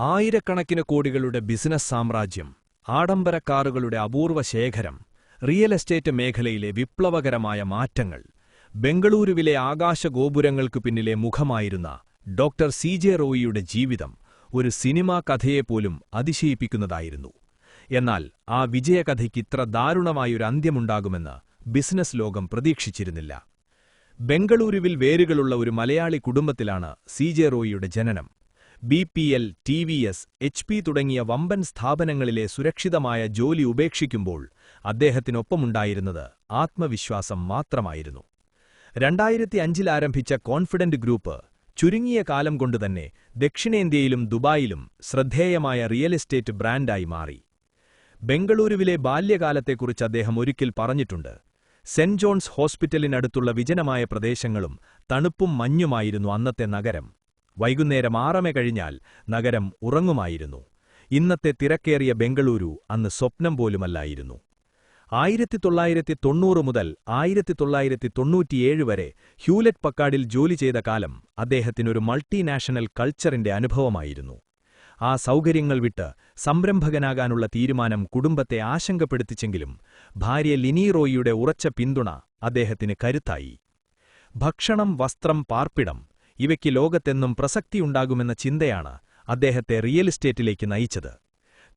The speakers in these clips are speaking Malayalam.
ആയിരക്കണക്കിന് കോടികളുടെ ബിസിനസ് സാമ്രാജ്യം ആഡംബര കാറുകളുടെ അപൂർവ ശേഖരം റിയൽ എസ്റ്റേറ്റ് മേഖലയിലെ വിപ്ലവകരമായ മാറ്റങ്ങൾ ബംഗളൂരുവിലെ ആകാശഗോപുരങ്ങൾക്കു പിന്നിലെ മുഖമായിരുന്ന ഡോക്ടർ സി. ജെ. റോയിയുടെ ജീവിതം ഒരു സിനിമാ കഥയെപ്പോലും അതിശയിപ്പിക്കുന്നതായിരുന്നു. എന്നാൽ ആ വിജയകഥയ്ക്ക് ഇത്ര ദാരുണമായൊരു അന്ത്യമുണ്ടാകുമെന്ന് ബിസിനസ് ലോകം പ്രതീക്ഷിച്ചിരുന്നില്ല. ബംഗളൂരുവിൽ വേരുകളുള്ള ഒരു മലയാളി കുടുംബത്തിലാണ് സി. ജെ. റോയിയുടെ ജനനം. B P L T V S H P തുടങ്ങിയ വമ്പൻ സ്ഥാപനങ്ങളിലെ സുരക്ഷിതമായ ജോലി ഉപേക്ഷിക്കുമ്പോൾ അദ്ദേഹത്തിനൊപ്പമുണ്ടായിരുന്നത് ആത്മവിശ്വാസം മാത്രമായിരുന്നു. രണ്ടായിരത്തി അഞ്ചിൽ ആരംഭിച്ച കോൺഫിഡന്റ് ഗ്രൂപ്പ് ചുരുങ്ങിയ കാലം കൊണ്ടുതന്നെ ദക്ഷിണേന്ത്യയിലും ദുബായിലും ശ്രദ്ധേയമായ റിയൽ എസ്റ്റേറ്റ് ബ്രാൻഡായി മാറി. ബംഗളൂരുവിലെ ബാല്യകാലത്തെക്കുറിച്ച് അദ്ദേഹം ഒരിക്കൽ പറഞ്ഞിട്ടുണ്ട്. സെന്റ് ജോൺസ് ഹോസ്പിറ്റലിനടുത്തുള്ള വിജനമായ പ്രദേശങ്ങളും തണുപ്പും മഞ്ഞുമായിരുന്നു അന്നത്തെ നഗരം. വൈകുന്നേരം ആറമേ കഴിഞ്ഞാൽ നഗരം ഉറങ്ങുമായിരുന്നു. ഇന്നത്തെ തിരക്കേറിയ ബംഗളൂരു അന്ന് സ്വപ്നം പോലുമല്ലായിരുന്നു. ആയിരത്തി തൊള്ളായിരത്തി തൊണ്ണൂറ് മുതൽ ആയിരത്തി തൊള്ളായിരത്തി തൊണ്ണൂറ്റിയേഴ് വരെ ഹ്യൂലറ്റ് പക്കാഡിൽ ജോലി ചെയ്ത കാലം അദ്ദേഹത്തിനൊരു മൾട്ടിനാഷണൽ കൾച്ചറിന്റെ അനുഭവമായിരുന്നു. ആ സൗകര്യങ്ങൾ വിട്ട് സംരംഭകനാകാനുള്ള തീരുമാനം കുടുംബത്തെ ആശങ്കപ്പെടുത്തിച്ചെങ്കിലും ഭാര്യ ലിനീറോയിയുടെ ഉറച്ച പിന്തുണ അദ്ദേഹത്തിന് കരുത്തായി. ഭക്ഷണം വസ്ത്രം പാർപ്പിടം ഇവയ്ക്ക് ലോകത്തെന്നും പ്രസക്തിയുണ്ടാകുമെന്ന ചിന്തയാണ് അദ്ദേഹത്തെ റിയൽ എസ്റ്റേറ്റിലേക്ക് നയിച്ചത്.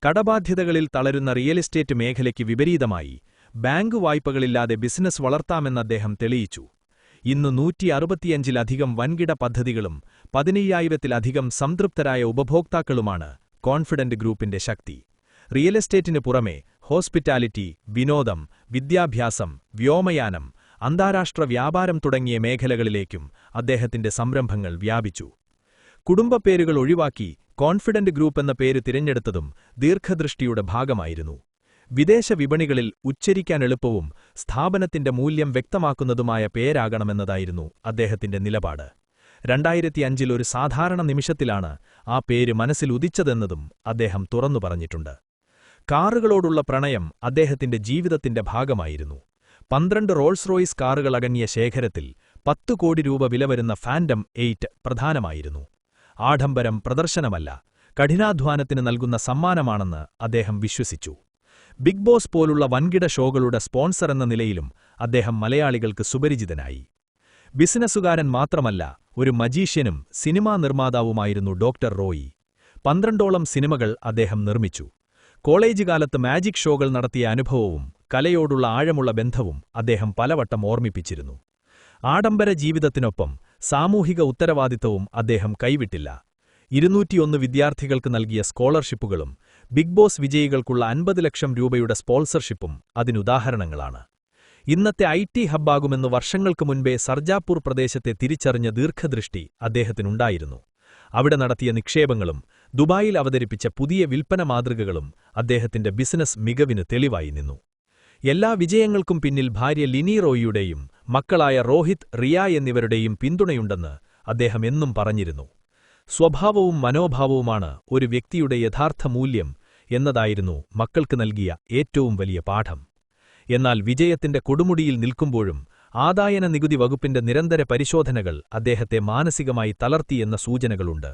കടബാധ്യതകളിൽ തളരുന്ന റിയൽ എസ്റ്റേറ്റ് മേഖലയ്ക്ക് വിപരീതമായി ബാങ്ക് വായ്പകളില്ലാതെ ബിസിനസ് വളർത്താമെന്ന് അദ്ദേഹം തെളിയിച്ചു. ഇന്ന് നൂറ്റി അറുപത്തിയഞ്ചിലധികം വൻകിട പദ്ധതികളും പതിനയ്യായിരത്തിലധികം സംതൃപ്തരായ ഉപഭോക്താക്കളുമാണ് കോൺഫിഡന്റ് ഗ്രൂപ്പിന്റെ ശക്തി. റിയൽ എസ്റ്റേറ്റിന് പുറമെ ഹോസ്പിറ്റാലിറ്റി വിനോദം വിദ്യാഭ്യാസം വ്യോമയാനം അന്താരാഷ്ട്ര വ്യാപാരം തുടങ്ങിയ മേഖലകളിലേക്കും അദ്ദേഹത്തിന്റെ സംരംഭങ്ങൾ വ്യാപിച്ചു. കുടുംബപ്പേരുകൾ ഒഴിവാക്കി കോൺഫിഡന്റ് ഗ്രൂപ്പ് എന്ന പേര് തിരഞ്ഞെടുത്തതും ദീർഘദൃഷ്ടിയുടെ ഭാഗമായിരുന്നു. വിദേശ വിപണികളിൽ ഉച്ചരിക്കാൻ എളുപ്പവും സ്ഥാപനത്തിന്റെ മൂല്യം വ്യക്തമാക്കുന്നതുമായ പേരാകണമെന്നതായിരുന്നു അദ്ദേഹത്തിന്റെ നിലപാട്. രണ്ടായിരത്തിയഞ്ചിൽ ഒരു സാധാരണ നിമിഷത്തിലാണ് ആ പേര് മനസ്സിൽ ഉദിച്ചതെന്നതും അദ്ദേഹം തുറന്നു പറഞ്ഞിട്ടുണ്ട്. കാറുകളോടുള്ള പ്രണയം അദ്ദേഹത്തിന്റെ ജീവിതത്തിന്റെ ഭാഗമായിരുന്നു. പന്ത്രണ്ട് റോൾസ് റോയ്സ് കാറുകളടങ്ങിയ ശേഖരത്തിൽ പത്തു കോടി രൂപ വില വരുന്ന ഫാൻഡം എയ്റ്റ് പ്രധാനമായിരുന്നു. ആഡംബരം പ്രദർശനമല്ല കഠിനാധ്വാനത്തിന് നൽകുന്ന സമ്മാനമാണെന്ന് അദ്ദേഹം വിശ്വസിച്ചു. ബിഗ് ബോസ് പോലുള്ള വൻകിട ഷോകളുടെ സ്പോൺസർ എന്ന നിലയിലും അദ്ദേഹം മലയാളികൾക്ക് സുപരിചിതനായി. ബിസിനസ്സുകാരൻ മാത്രമല്ല ഒരു മജീഷ്യനും സിനിമാ നിർമ്മാതാവുമായിരുന്നു ഡോക്ടർ റോയി. പന്ത്രണ്ടോളം സിനിമകൾ അദ്ദേഹം നിർമ്മിച്ചു. കോളേജ് കാലത്ത് മാജിക് ഷോകൾ നടത്തിയ അനുഭവവും കലയോടുള്ള ആഴമുള്ള ബന്ധവും അദ്ദേഹം പലവട്ടം ഓർമ്മിപ്പിച്ചിരുന്നു. ആഡംബര ജീവിതത്തിനൊപ്പം സാമൂഹിക ഉത്തരവാദിത്തവും അദ്ദേഹം കൈവിട്ടില്ല. ഇരുന്നൂറ്റിയൊന്ന് വിദ്യാർത്ഥികൾക്ക് നൽകിയ സ്കോളർഷിപ്പുകളും ബിഗ് ബോസ് വിജയികൾക്കുള്ള അൻപത് ലക്ഷം രൂപയുടെ സ്പോൺസർഷിപ്പും അതിനുദാഹരണങ്ങളാണ്. ഇന്നത്തെ ഐ ടി ഹബ്ബാകുമെന്ന് വർഷങ്ങൾക്ക് മുൻപേ സർജാപൂർ പ്രദേശത്തെ തിരിച്ചറിഞ്ഞ ദീർഘദൃഷ്ടി അദ്ദേഹത്തിനുണ്ടായിരുന്നു. അവിടെ നടത്തിയ നിക്ഷേപങ്ങളും ദുബായിൽ അവതരിപ്പിച്ച പുതിയ വിൽപ്പന മാതൃകകളും അദ്ദേഹത്തിന്റെ ബിസിനസ് മികവിന് തെളിവായി നിന്നു. എല്ലാ വിജയങ്ങൾക്കും പിന്നിൽ ഭാര്യ ലിനി റോയിയുടെയും മക്കളായ റോഹിത് റിയ എന്നിവരുടെയും പിന്തുണയുണ്ടെന്ന് അദ്ദേഹം എന്നും പറഞ്ഞിരുന്നു. സ്വഭാവവും മനോഭാവവുമാണ് ഒരു വ്യക്തിയുടെ യഥാർത്ഥ മൂല്യം എന്നതായിരുന്നു മക്കൾക്ക് നൽകിയ ഏറ്റവും വലിയ പാഠം. എന്നാൽ വിജയത്തിന്റെ കൊടുമുടിയിൽ നിൽക്കുമ്പോഴും ആദായന നികുതി വകുപ്പിന്റെ നിരന്തര പരിശോധനകൾ അദ്ദേഹത്തെ മാനസികമായി തളർത്തിയെന്ന സൂചനകളുണ്ട്.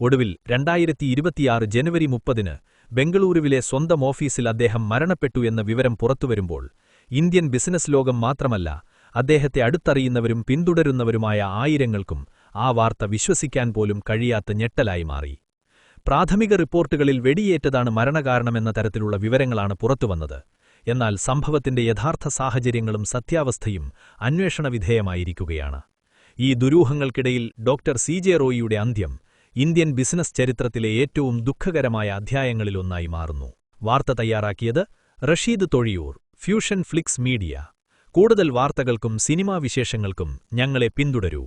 ഒടുവിൽ രണ്ടായിരത്തി ഇരുപത്തിയാറ് ജനുവരി മുപ്പതിന് ബംഗളൂരുവിലെ സ്വന്തം ഓഫീസിൽ അദ്ദേഹം മരണപ്പെട്ടു എന്ന വിവരം പുറത്തുവരുമ്പോൾ ഇന്ത്യൻ ബിസിനസ് ലോകം മാത്രമല്ല അദ്ദേഹത്തെ അടുത്തറിയുന്നവരും പിന്തുടരുന്നവരുമായ ആയിരങ്ങൾക്കും ആ വാർത്ത വിശ്വസിക്കാൻ പോലും കഴിയാത്ത ഞെട്ടലായി മാറി. പ്രാഥമിക റിപ്പോർട്ടുകളിൽ വെടിയേറ്റതാണ് മരണകാരണമെന്ന തരത്തിലുള്ള വിവരങ്ങളാണ് പുറത്തുവന്നത്. എന്നാൽ സംഭവത്തിന്റെ യഥാർത്ഥ സാഹചര്യങ്ങളും സത്യാവസ്ഥയും അന്വേഷണ വിധേയമായിരിക്കുകയാണ്. ഈ ദുരൂഹങ്ങൾക്കിടയിൽ ഡോക്ടർ സി ജെ റോയിയുടെ അന്ത്യം ഇന്ത്യൻ ബിസിനസ് ചരിത്രത്തിലെ ഏറ്റവും ദുഃഖകരമായ അധ്യായങ്ങളിലൊന്നായി മാറുന്നു. വാർത്ത തയ്യാറാക്കിയത് Rasheed Thozhiyoor fusion flix media. കൂടുതൽ വാർത്തകൾക്കും സിനിമാ വിശേഷങ്ങൾക്കും ഞങ്ങളെ പിന്തുടരൂ.